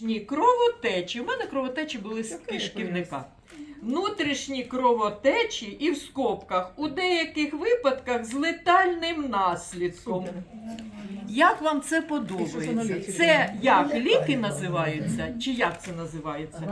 Внутрішні кровотечі. У мене кровотечі були з кишківника. Внутрішні кровотечі і в скобках у деяких випадках з летальним наслідком. Як вам це подобається? Це як ліки називаються? Чи як це називається?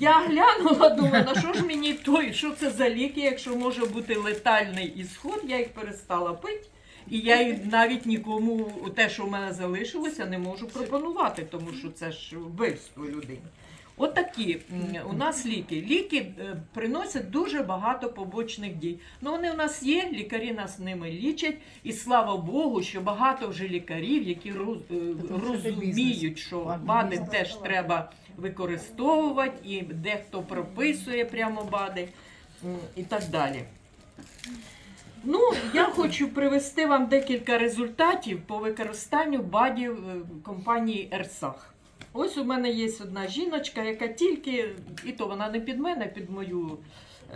Я глянула, думаю, на що ж мені той, що це за ліки, якщо може бути летальний ісход, я їх перестала пити. І я навіть нікому те, що в мене залишилося, не можу пропонувати, тому що це ж вбивство людини. От такі у нас ліки. Ліки е, приносять дуже багато побочних дій. Ну вони в нас є, лікарі нас ними лічать, і слава Богу, що багато вже лікарів, які е, розуміють, що БАДи теж треба використовувати, і дехто прописує прямо БАДи і так далі. Ну, я хочу привести вам декілька результатів по використанню БАДів е, компанії Ерсах. Ось у мене є одна жіночка, яка тільки, і то вона не під мене, під мою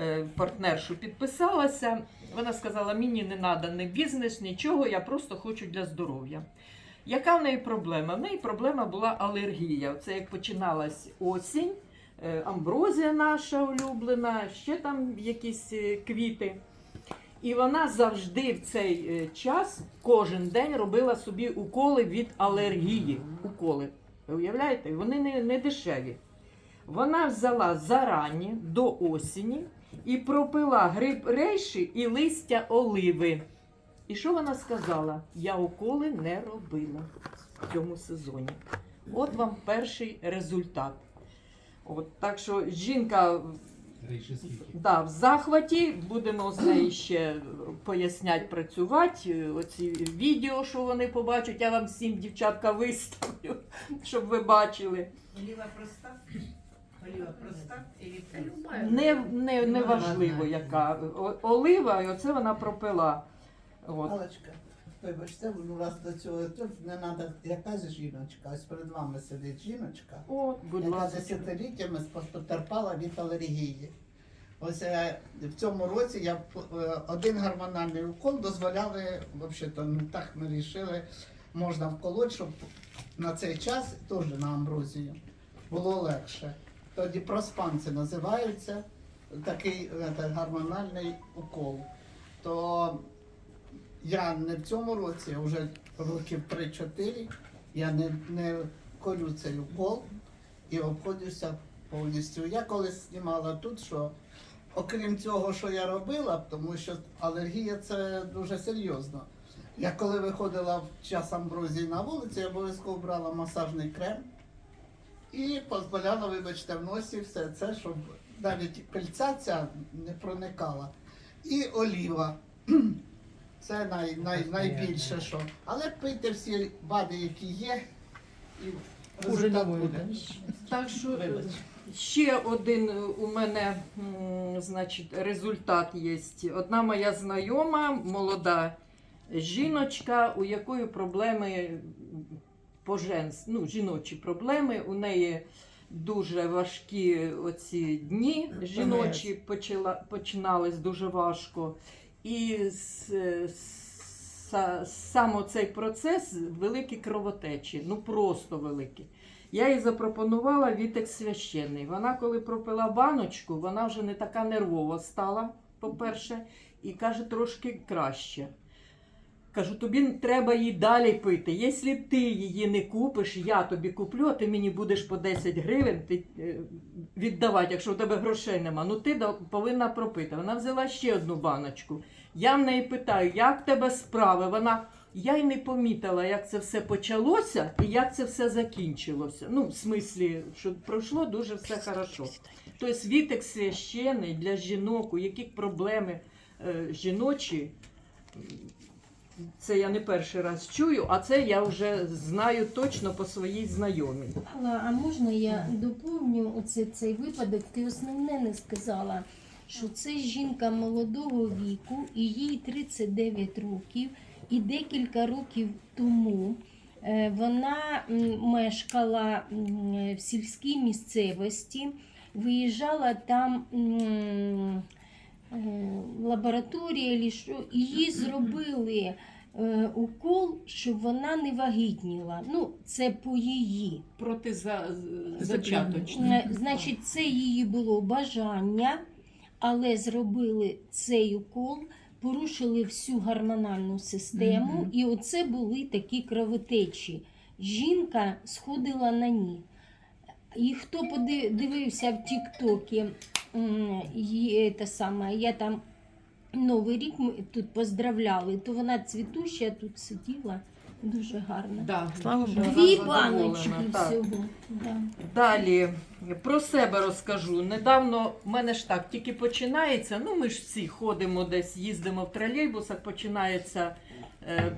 е, партнершу підписалася. Вона сказала: мені не треба ні бізнес, нічого, я просто хочу для здоров'я. Яка в неї проблема? В неї проблема була алергія. Це як починалась осінь, е, амброзія наша улюблена, ще там якісь квіти. І вона завжди в цей е, час кожен день робила собі уколи від алергії. Уколи. Ви уявляєте? Вони не, не дешеві. Вона взяла зарані до осені і пропила гриб рейші і листя оливи. І що вона сказала? Я уколи не робила в цьому сезоні. От вам перший результат. От, так що жінка? Да, в захваті будемо з нею ще поясняти, працювати. Оці відео, що вони побачать, я вам всім дівчатка виставлю, щоб ви бачили. Оліва проста? Оліва проста і вітамін. Не, не, не важливо, яка О- олива, і оце вона пропила. От. Вибачте, у вас до цього тут не треба якась жіночка. Ось перед вами сидить жіночка, будь яка ласка. десятиліттями потерпала від алергії. Ось е, в цьому році я е, один гормональний укол дозволяли, взагалі-то, ну так ми вирішили, можна вколоти, щоб на цей час теж на амброзію було легше. Тоді проспанці називаються такий е, та, гормональний укол. То я не в цьому році, а вже років 3-4, я не, не колю цей укол і обходжуся повністю. Я колись знімала тут, що окрім цього, що я робила, тому що алергія це дуже серйозно. Я коли виходила в час амброзії на вулиці, я обов'язково брала масажний крем і дозволяла, вибачте, в носі все це, щоб навіть пильця ця не проникала. І оліва. Це най, най, найбільше, що. Але пийте всі БАДи, які є, і результат буде. Так що ще один е, у мене значить, результат є. Одна моя знайома, молода жіночка, у якої проблеми по женс- ну, жіночі проблеми. У неї дуже важкі оці дні жіночі почала, починались дуже важко. І з, з, саме цей процес великі кровотечі, ну просто великі. Я їй запропонувала вітек священний. Вона, коли пропила баночку, вона вже не така нервова стала, по-перше, і каже, трошки краще. Кажу, тобі треба її далі пити. Якщо ти її не купиш, я тобі куплю, а ти мені будеш по 10 гривень е, віддавати, якщо в тебе грошей нема. Ну ти повинна пропити. Вона взяла ще одну баночку. Я в неї питаю, як тебе справи? Вона. Я й не помітила, як це все почалося і як це все закінчилося. Ну, в смислі, що пройшло дуже все хорошо. Тобто вітик священий для жінок, у яких проблеми е, жіночі. Це я не перший раз чую, а це я вже знаю точно по своїй знайомій. Алла, а можна я доповню оце, цей випадок? Ти основне не сказала, що це жінка молодого віку, і їй 39 років, і декілька років тому е, вона мешкала в сільській місцевості, виїжджала там. Е, Лабораторія, і їй зробили е, укол, щоб вона не вагітніла. Ну, це по її. Протизачаточний. Е, Значить, це її було бажання, але зробили цей укол, порушили всю гормональну систему, Мгм. і оце були такі кровотечі. Жінка сходила на ні. І хто подивився в Тіктокі, є те саме, я там Новий рік ми тут поздравляли, то вона цвітуща тут сиділа, дуже гарна. Да, Слава Богу. Дві баночки так. всього. Да. Далі про себе розкажу. Недавно в мене ж так тільки починається. Ну, ми ж всі ходимо десь, їздимо в тролейбусах, починається. Е,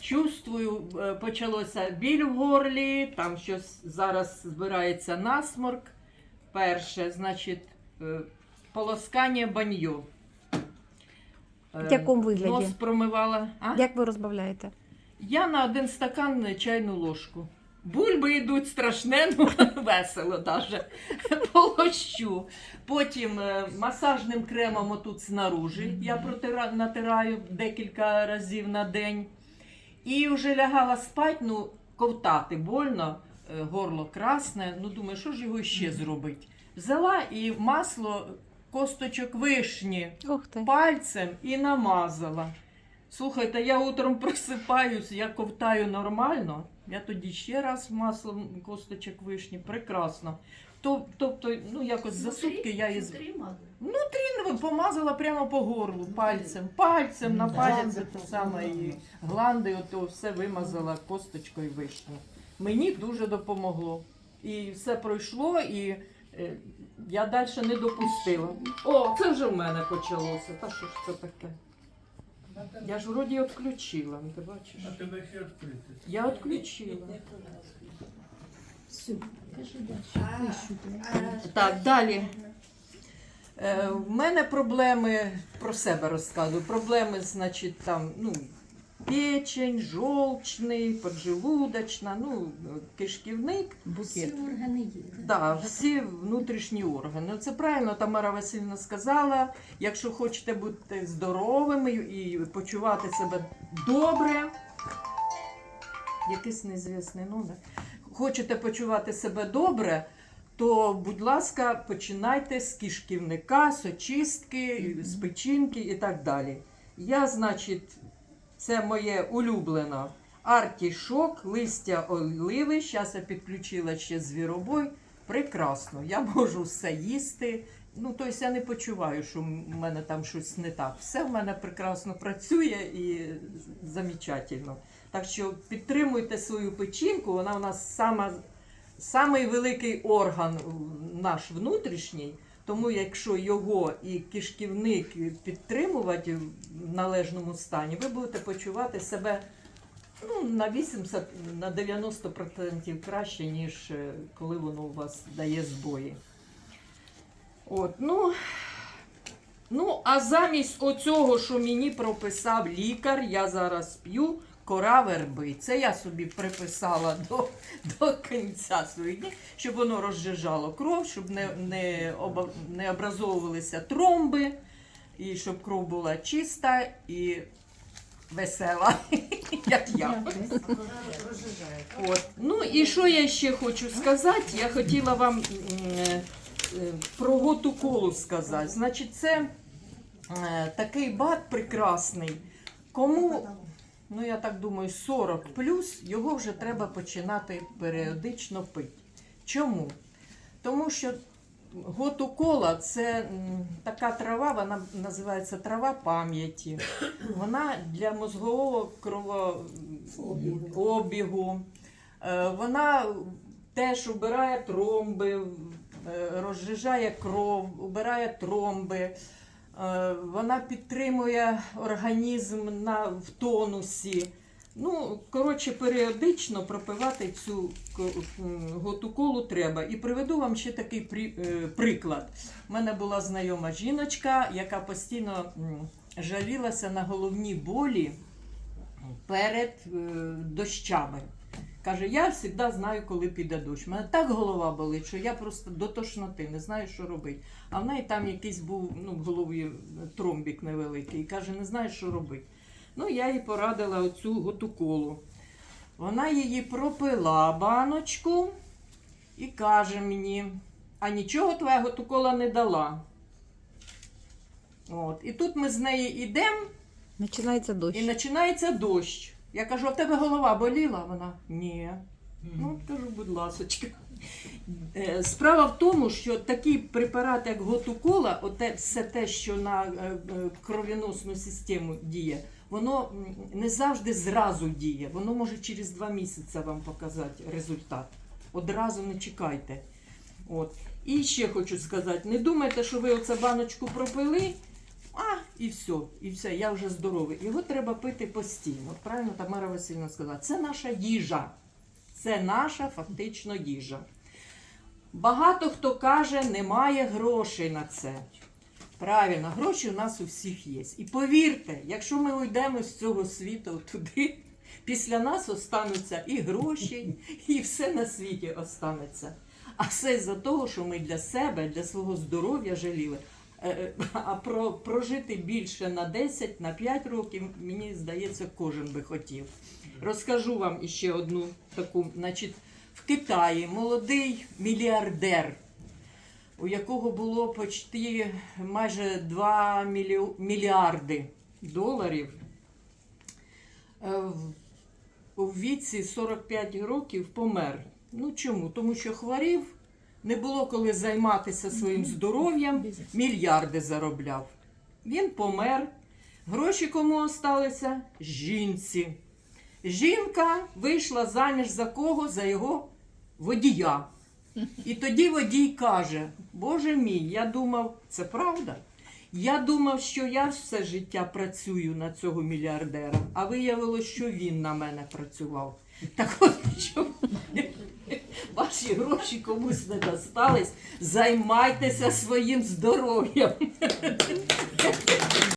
чувствую, е, почалося біль в горлі, там щось зараз збирається насморк. Перше, значить, е, полоскання баньо. Е, В якому вигляді? Нос промивала. А? Як ви розбавляєте? Я на один стакан чайну ложку. Бульби йдуть страшне, ну весело даже. Полощу. Потім е, масажним кремом отут снаружи. Я протира, натираю декілька разів на день. І вже лягала спать, ну, ковтати больно, е, горло красне. Ну, думаю, що ж його ще зробити? Взяла і масло косточок вишні Ух ти. пальцем і намазала. Слухайте, я утром просипаюсь, я ковтаю нормально. Я тоді ще раз маслом косточок вишні, прекрасно. Тобто, ну якось за сутки я її ну, помазала прямо по горлу пальцем. Пальцем на палець це саме і гланди, ото все вимазала косточкою вишні. Мені дуже допомогло. І все пройшло, і я далі не допустила. О, це вже в мене почалося. Та що ж це таке? Я ж вроді відключила, ну, ти бачиш? А тебе ще відкрити. Я відключила. Все, кажи далі. Так, далі. Е, в мене проблеми про себе розказую. Проблеми, значить, там, ну, печень, жовчний, поджелудочна, ну, кишківник. Всі органи є. Да, всі внутрішні органи. Це правильно Тамара Васильівна сказала. Якщо хочете бути здоровими і почувати себе добре, якийсь незвісний номер. Хочете почувати себе добре, то, будь ласка, починайте з кишківника, з очистки, з печінки і так далі. Я, значить, це моє улюблено. Артішок, листя оливи. Зараз я підключила ще звіробой. Прекрасно. Я можу все їсти. Ну, тобто я не почуваю, що в мене там щось не так. Все в мене прекрасно працює і замечательно. Так що підтримуйте свою печінку, вона у нас сама, самий великий орган наш внутрішній. Тому якщо його і кишківник підтримувати в належному стані, ви будете почувати себе ну, на 80, на 90% краще, ніж е, коли воно у вас дає збої. От, ну, ну, а замість оцього, що мені прописав лікар, я зараз п'ю кора верби. Це я собі приписала до, до кінця своїх днів, щоб воно розжижало кров, щоб не, не, оба, не образовувалися тромби, і щоб кров була чиста і весела, як я. От. Ну і що я ще хочу сказати? Я хотіла вам е, про готу колу сказати. Значить, це е, такий бат прекрасний. Кому, ну я так думаю, 40 плюс, його вже треба починати періодично пити. Чому? Тому що готу кола це така трава, вона називається трава пам'яті. Вона для мозгового кровообігу. Е, Вона теж убирає тромби, е, розжижає кров, убирає тромби. Е, Вона підтримує організм на, в тонусі. Ну, коротше, періодично пропивати цю ко- готуколу треба. І приведу вам ще такий е, приклад. У мене була знайома жіночка, яка постійно жалілася на головні болі перед е, дощами. Каже, я завжди знаю, коли піде дощ. У мене так голова болить, що я просто до тошноти не знаю, що робити. А в неї там якийсь був ну, в голові тромбік невеликий. Каже, не знаю, що робити. Ну, я їй порадила оцю готуколу. Вона її пропила баночку і каже мені: а нічого твоя готукола не дала. От. І тут ми з нею йдемо, Починається дощ. і починається дощ. Я кажу, а в тебе голова боліла? Вона ні. Ну, кажу, будь ласочка. Е, Справа в тому, що такий препарат, як готукола, оте, все те, що на е, е, систему діє, воно не завжди зразу діє. Воно може через два місяці вам показати результат. Одразу не чекайте. От. І ще хочу сказати: не думайте, що ви оце баночку пропили, а і все, і все, я вже здоровий. Його треба пити постійно. От Правильно Тамара Васильівна сказала, це наша їжа. Це наша фактично їжа. Багато хто каже, немає грошей на це. Правильно, гроші у нас у всіх є. І повірте, якщо ми уйдемо з цього світу туди, після нас остануться і гроші, і все на світі останеться. А все за того, що ми для себе, для свого здоров'я жаліли. Е, е, А про, прожити більше на 10, на 5 років, мені здається, кожен би хотів. Розкажу вам іще одну таку. Значить, в Китаї молодий мільярдер, у якого було почти майже 2 мільярди доларів. е, У віці 45 років помер. Ну чому? Тому що хворів, не було коли займатися своїм здоров'ям, мільярди заробляв. Він помер. Гроші кому осталися? Жінці. Жінка вийшла заміж за кого? За його водія. І тоді водій каже: Боже мій, я думав, це правда. Я думав, що я все життя працюю на цього мільярдера, а виявилося, що він на мене працював. Так от що ваші гроші комусь не достались, займайтеся своїм здоров'ям.